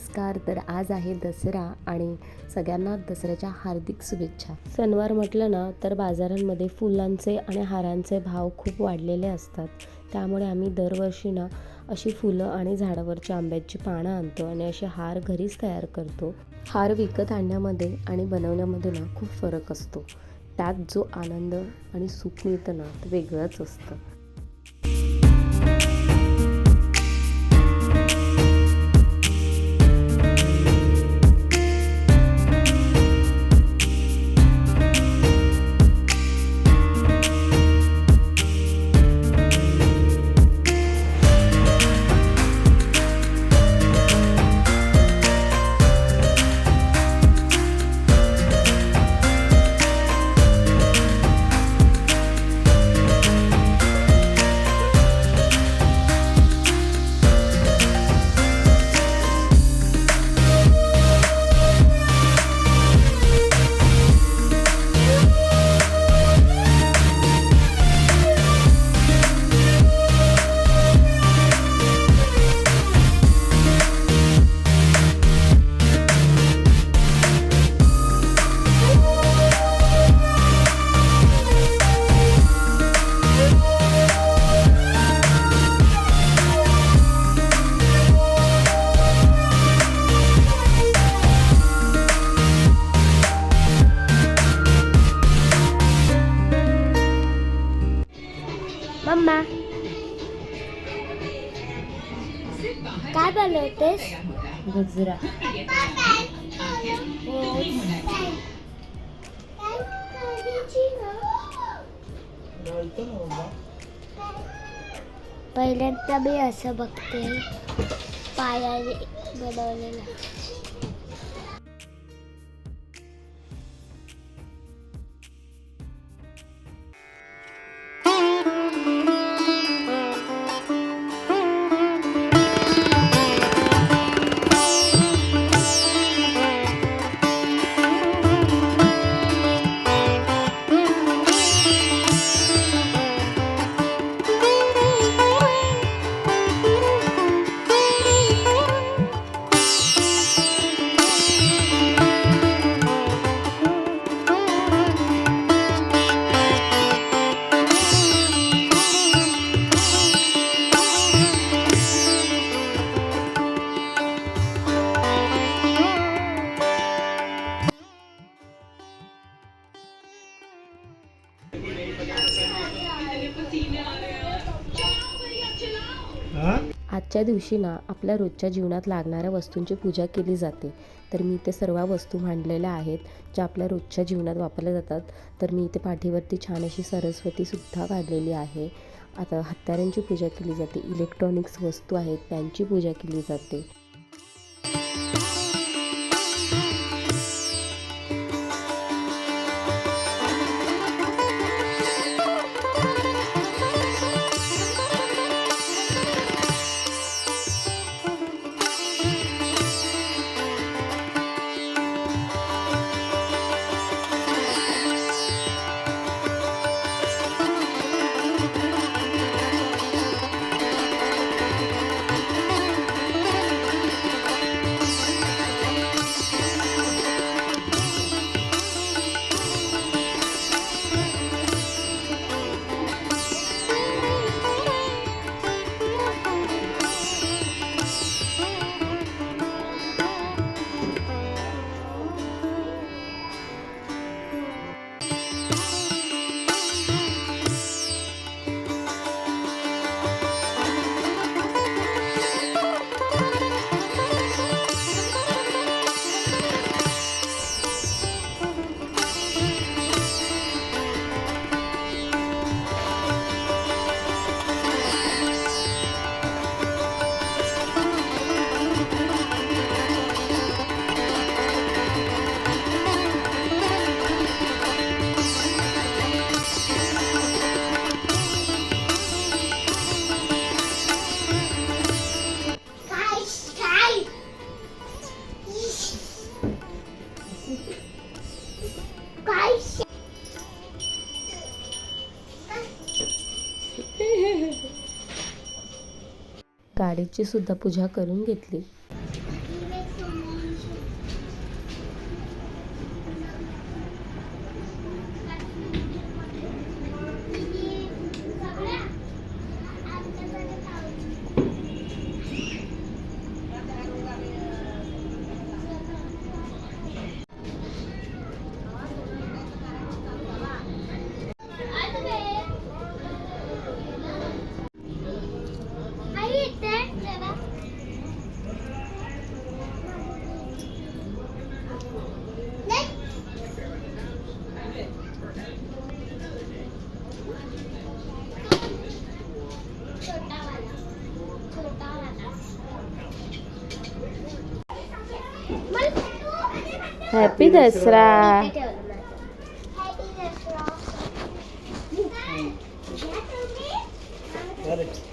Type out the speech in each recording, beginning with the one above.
नमस्कार तर आज आहे दसरा आणि सगळ्यांना दसऱ्याच्या हार्दिक शुभेच्छा. सणवार म्हटलं ना तर बाजारांमध्ये फुलांचे आणि हारांचे भाव खूप वाढलेले असतात. त्यामुळे आम्ही दरवर्षी ना अशी फुलं आणि झाडावरची आंब्याची पानं आणतो आणि असे हार घरीच तयार करतो. हार विकत आणण्यामध्ये आणि बनवण्यामध्ये ना खूप फरक असतो. त्यात जो आनंद आणि सुख मिळतं ना ते वेगळंच असतं. मम्मा काय बनवतेस गजरा पहिल्यांदा मी असं बघते पायाने बनवलेलं आजच्या दिवशी ना आपल्या रोजच्या जीवनात लागणाऱ्या वस्तूंची पूजा केली जाते. तर मी इथे सर्व वस्तू मांडलेल्या आहेत ज्या आपल्या रोजच्या जीवनात वापरल्या जातात. तर मी इथे पाठीवरती छान अशी सरस्वतीसुद्धा काढलेली आहे. आता हत्यारांची पूजा केली जाते इलेक्ट्रॉनिक्स वस्तू आहेत त्यांची पूजा केली जाते. गाडीची सुद्धा पूजा करून घेतली. हॅपी दसरा इथे ठेवलं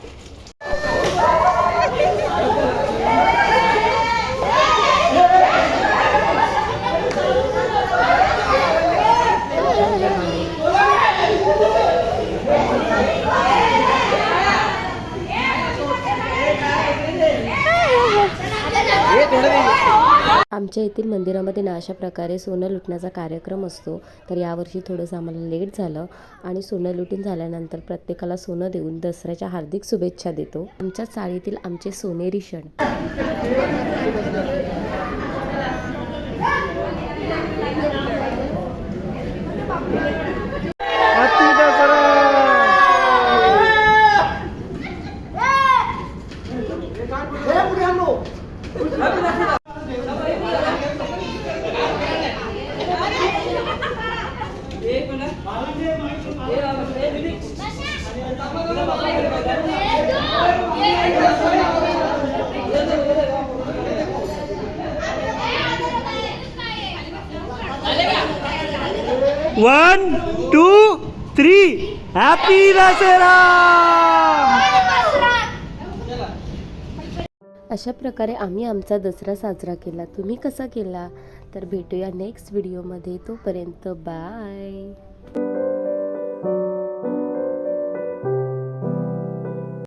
आमच्या येथील मंदिरामध्ये ना अशा प्रकारे सोनं लुटण्याचा कार्यक्रम असतो. तर यावर्षी थोडंसं आम्हाला लेट झालं आणि सोनं लुटून झाल्यानंतर प्रत्येकाला सोनं देऊन दसऱ्याच्या हार्दिक शुभेच्छा देतो. आमच्या चाळीतील आमचे सोनेरी क्षण. Happy Dasara one two three happy Dasara अशा प्रकारे आम्ही आमचा दसरा साजरा केला. तुम्ही कसा केला? तर भेटूया नेक्स्ट व्हिडिओमध्ये तोपर्यंत बाय